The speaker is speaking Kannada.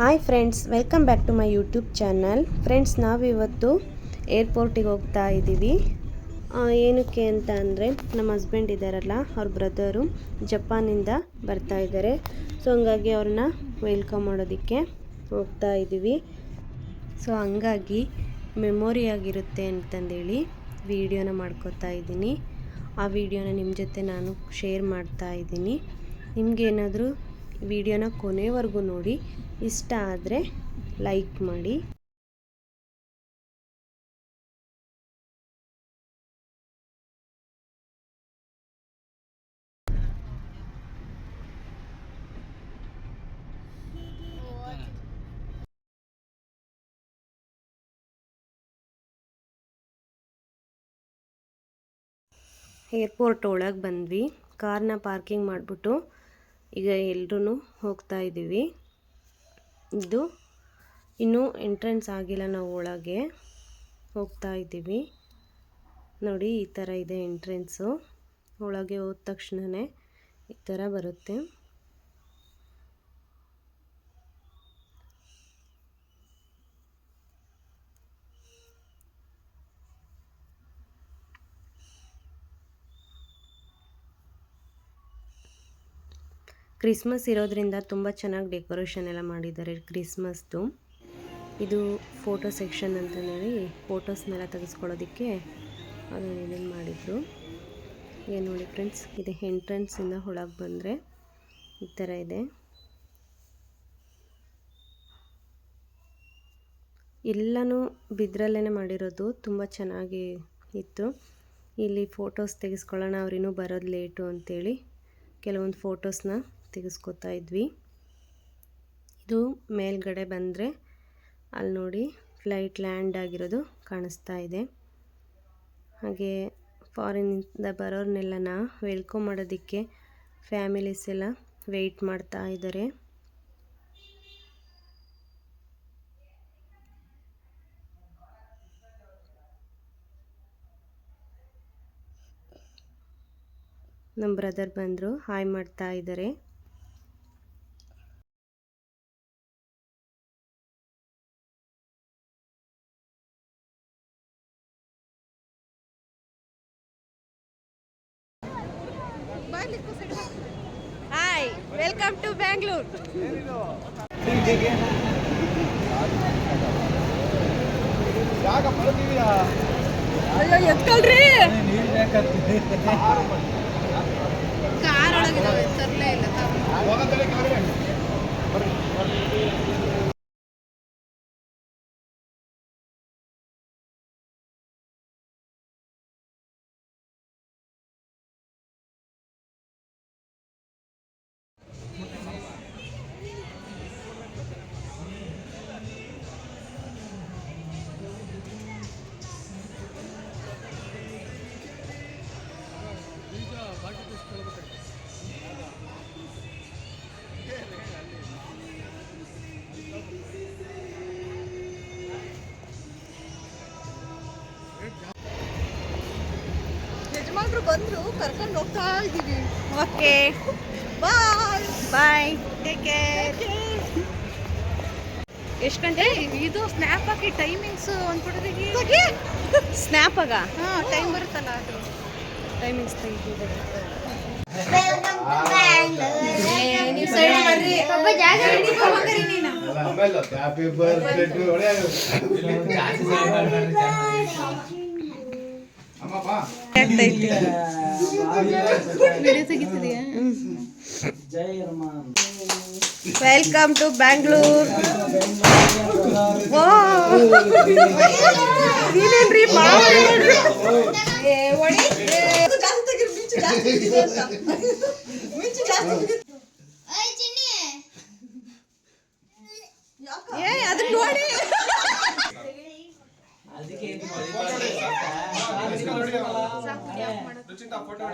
Hi friends welcome back to my YouTube channel friends ನಾವಿವತ್ತು ಏರ್ಪೋರ್ಟಿಗೆ ಹೋಗ್ತಾ ಇದ್ದೀವಿ. ಏನಕ್ಕೆ ಅಂತ ಅಂದರೆ, ನಮ್ಮ ಹಸ್ಬೆಂಡ್ ಇದ್ದಾರಲ್ಲ, ಅವ್ರ ಬ್ರದರು ಜಪಾನಿಂದ ಬರ್ತಾ ಇದ್ದಾರೆ. ಸೊ ಹಂಗಾಗಿ ಅವ್ರನ್ನ ವೆಲ್ಕಮ್ ಮಾಡೋದಕ್ಕೆ ಹೋಗ್ತಾ ಇದ್ದೀವಿ. ಸೊ ಹಂಗಾಗಿ ಮೆಮೊರಿ ಆಗಿರುತ್ತೆ ಅಂತಂದೇಳಿ ವಿಡಿಯೋನ ಮಾಡ್ಕೋತಾ ಇದ್ದೀನಿ. ಆ ವಿಡಿಯೋನ ನಿಮ್ಮ ಜೊತೆ ನಾನು ಶೇರ್ ಮಾಡ್ತಾ ಇದ್ದೀನಿ. ನಿಮಗೇನಾದರೂ ವಿಡಿಯೋನ ಕೊನೆವರೆಗೂ ನೋಡಿ. ಇಷ್ಟ ಆದರೆ ಲೈಕ್ ಮಾಡಿ. ಏರ್ಪೋರ್ಟ್ ಒಳಗೆ ಬಂದ್ವಿ. ಕಾರ್ನ ಪಾರ್ಕಿಂಗ್ ಮಾಡಿಬಿಟ್ಟು ಈಗ ಎಲ್ಲರೂ ಹೋಗ್ತಾ ಇದ್ದೀವಿ. ಇದು ಇನ್ನೂ ಎಂಟ್ರೆನ್ಸ್ ಆಗಿಲ್ಲ ನಾವು ಒಳಗೆ. ಹೋಗ್ತಾ ಇದ್ದೀವಿ. ನೋಡಿ, ಈ ಥರ ಇದೆ ಎಂಟ್ರೆನ್ಸು. ಒಳಗೆ ಹೋದ ತಕ್ಷಣವೇ ಈ ಥರ ಬರುತ್ತೆ. ಕ್ರಿಸ್ಮಸ್ ಇರೋದ್ರಿಂದ ತುಂಬ ಚೆನ್ನಾಗಿ ಡೆಕೋರೇಷನ್ ಎಲ್ಲ ಮಾಡಿದ್ದಾರೆ ಕ್ರಿಸ್ಮಸ್ದು. ಇದು ಫೋಟೋ ಸೆಕ್ಷನ್ ಅಂತ ಹೇಳಿ ಫೋಟೋಸ್ನೆಲ್ಲ ತೆಗೆಸ್ಕೊಳ್ಳೋದಕ್ಕೆ ಇದನ್ನು ಮಾಡಿದರು. ಏನು ನೋಡಿ ಫ್ರೆಂಡ್ಸ್, ಇದು ಎಂಟ್ರೆನ್ಸಿಂದ ಒಳಗೆ ಬಂದರೆ ಈ ಥರ ಇದೆ. ಎಲ್ಲನೂ ಬಿದ್ರಲ್ಲೇ ಮಾಡಿರೋದು, ತುಂಬ ಚೆನ್ನಾಗಿ ಇತ್ತು. ಇಲ್ಲಿ ಫೋಟೋಸ್ ತೆಗೆಸ್ಕೊಳ್ಳೋಣ ಅವ್ರಿನ್ನೂ ಬರೋದು ಲೇಟು ಅಂತೇಳಿ ಕೆಲವೊಂದು ಫೋಟೋಸ್ನ ತೆಗೆಸ್ಕೊತಾ ಇದ್ವಿ. ಇದು ಮೇಲ್ಗಡೆ ಬಂದರೆ ಅಲ್ಲಿ ನೋಡಿ ಫ್ಲೈಟ್ ಲ್ಯಾಂಡ್ ಆಗಿರೋದು ಕಾಣಿಸ್ತಾ ಇದೆ. ಹಾಗೆ ಫಾರಿನಿಂದ ಬರೋರ್ನೆಲ್ಲನ ವೆಲ್ಕಮ್ ಮಾಡೋದಕ್ಕೆ ಫ್ಯಾಮಿಲೀಸ್ ಎಲ್ಲ ವೆಯ್ಟ್ ಮಾಡ್ತಾ ಇದ್ದಾರೆ. ನಮ್ಮ ಬ್ರದರ್ ಬಂದರು, ಹಾಯ್ ಮಾಡ್ತಾ ಇದ್ದಾರೆ. ಹಾಯ್ ವೆಲ್ಕಮ್ ಟು ಬ್ಯಾಂಗ್ಳೂರ್ ಅಯ್ಯೋ ಎತ್ಕೊಳ್ರಿ. ಕಾರ್ ಒಳಗಿದಾವೆ ತರಲೇ ಇಲ್ಲ ಬಂದ್ರು ಕರ್ಕೊಂಡು ಹೋಗ್ತಾ ಇದ್ದೀವಿ. Okay bye bye take care ಎಷ್ಟು ಗಂಟೆ? ಇದು ಸ್ನ್ಯಾಪ್ ಹಾಕಿ ಟೈಮಿಂಗ್ಸ್ ಒಂದು ಸ್ನ್ಯಾಪ್ ಆಗ? ಹಾ ಟೈಮ್ ಬರುತ್ತಲ್ಲ ಅದು. ಟೈಮಿಂಗ್ಸ್ ತೆಗಿತಿದೆ ಹ್ಯಾಪಿ ವೆಲ್ಕಮ್ ಟು ಬ್ಯಾಂಗ್ಳೂರ್ ನೀನೇನ್ರಿ ಏ ಅದನ್ನ ನೋಡಿ. ಫೋಟೋ